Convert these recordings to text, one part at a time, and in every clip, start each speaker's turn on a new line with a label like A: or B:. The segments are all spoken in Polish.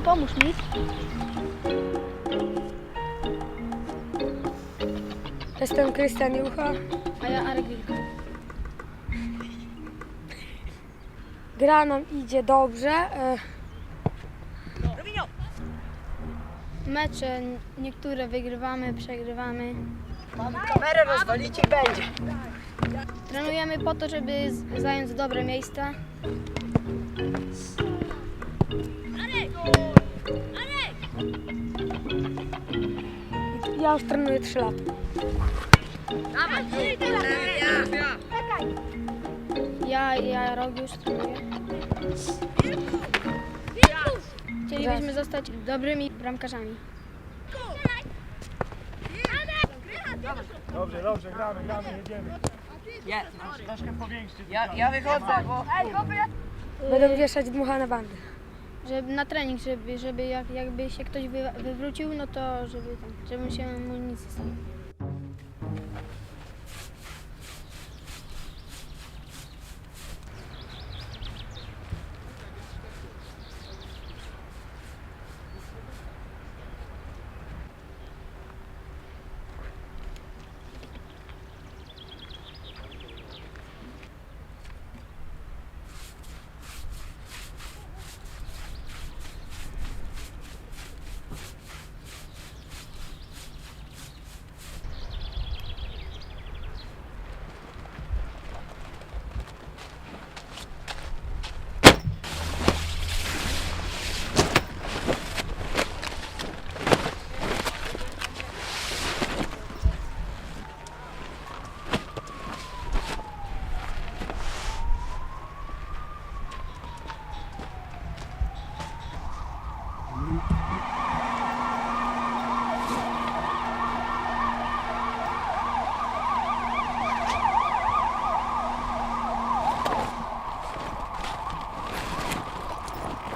A: Krystian, pomóż mi.
B: Jestem Krystian Jucha.
A: A ja Arek Wilk.
B: Gra nam idzie dobrze. e,
A: Mecze niektóre wygrywamy, przegrywamy.
C: Kamerę rozwalić i będzie.
A: Trenujemy po to, żeby z- zająć dobre miejsca.
B: Ja już trenuję 3 lata.
A: Ja, ja rok już trenuję. Chcielibyśmy zostać dobrymi bramkarzami.
D: Dobrze, dobrze, gramy, gramy, jedziemy.
C: Ja,
D: Troszkę powiększcie.
C: ja, ja wychodzę, bo...
B: Będę wieszać dmucha na bandę.
A: Żeby na trening, żeby, żeby jak, jakby się ktoś wy, wywrócił, no to żeby, tam, żeby się mu nic nie stało.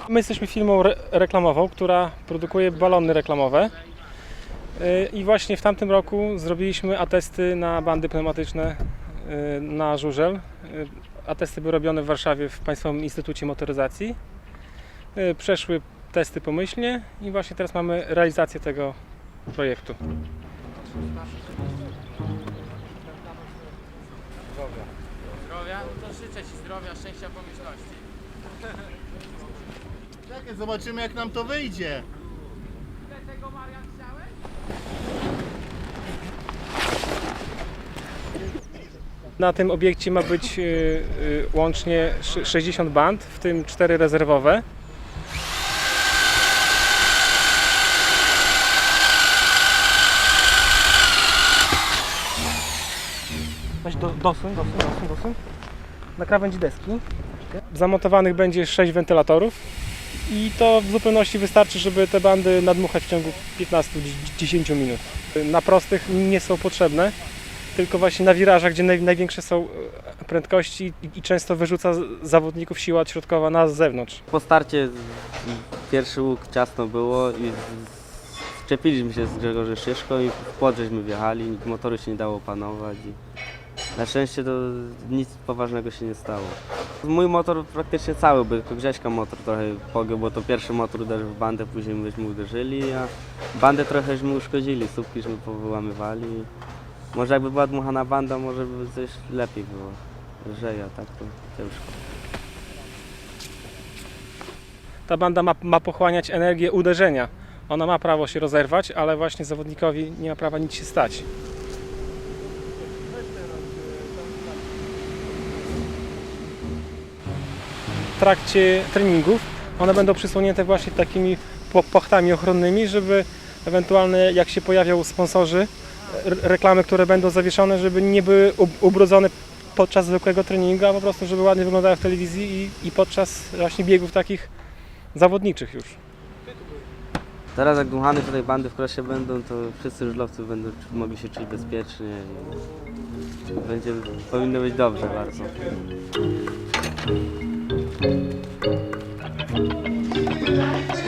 D: My jesteśmy firmą re reklamową, która produkuje balony reklamowe. Yy, I właśnie w tamtym roku zrobiliśmy atesty na bandy pneumatyczne yy, na żużel. Yy, Atesty były robione w Warszawie w Państwowym Instytucie Motoryzacji. Przeszły testy pomyślnie i właśnie teraz mamy realizację tego projektu.
E: Zdrowia? No to życzę Ci zdrowia, szczęścia, pomyślności.
F: Czekaj, zobaczymy jak nam to wyjdzie.
E: tego chciałeś?
D: Na tym obiekcie ma być yy, yy, łącznie sz- 60 band, w tym 4 rezerwowe. Weź do, dosuń, dosuń, dosuń, dosuń. Na krawędzi deski. Zamontowanych będzie 6 wentylatorów i to w zupełności wystarczy, żeby te bandy nadmuchać w ciągu 15-10 minut. Na prostych nie są potrzebne, tylko właśnie na wirażach, gdzie naj, największe są e, prędkości i, często wyrzuca zawodników siła środkowa na zewnątrz.
G: Po starcie pierwszy łuk ciasno było i zczepiliśmy się z Grzegorzem Szyszką i w płot wjechali, motoru się nie dało opanować i na szczęście to nic poważnego się nie stało. Mój motor praktycznie cały był, tylko Grześka motor trochę pogiął, bo to pierwszy motor uderzył w bandę, później myśmy uderzyli, a bandę trochę żeśmy uszkodzili, słupki żeśmy powyłamywali. Może jakby była dmuchana banda, może by coś lepiej było. Lżej, a tak to ciężko.
D: Ta banda ma, ma pochłaniać energię uderzenia. Ona ma prawo się rozerwać, ale właśnie zawodnikowi nie ma prawa nic się stać. Trakcie treningów one będą przysłonięte właśnie takimi płachtami ochronnymi, żeby ewentualnie jak się pojawią sponsorzy, reklamy, które będą zawieszone, żeby nie były ub- ubrudzone podczas zwykłego treningu, a po prostu żeby ładnie wyglądały w telewizji i, i podczas właśnie biegów takich zawodniczych już.
G: Teraz jak dmuchane tutaj bandy w klasie będą, to wszyscy żużlowcy będą mogli się czuć bezpiecznie będzie, powinno być dobrze bardzo. Thank you.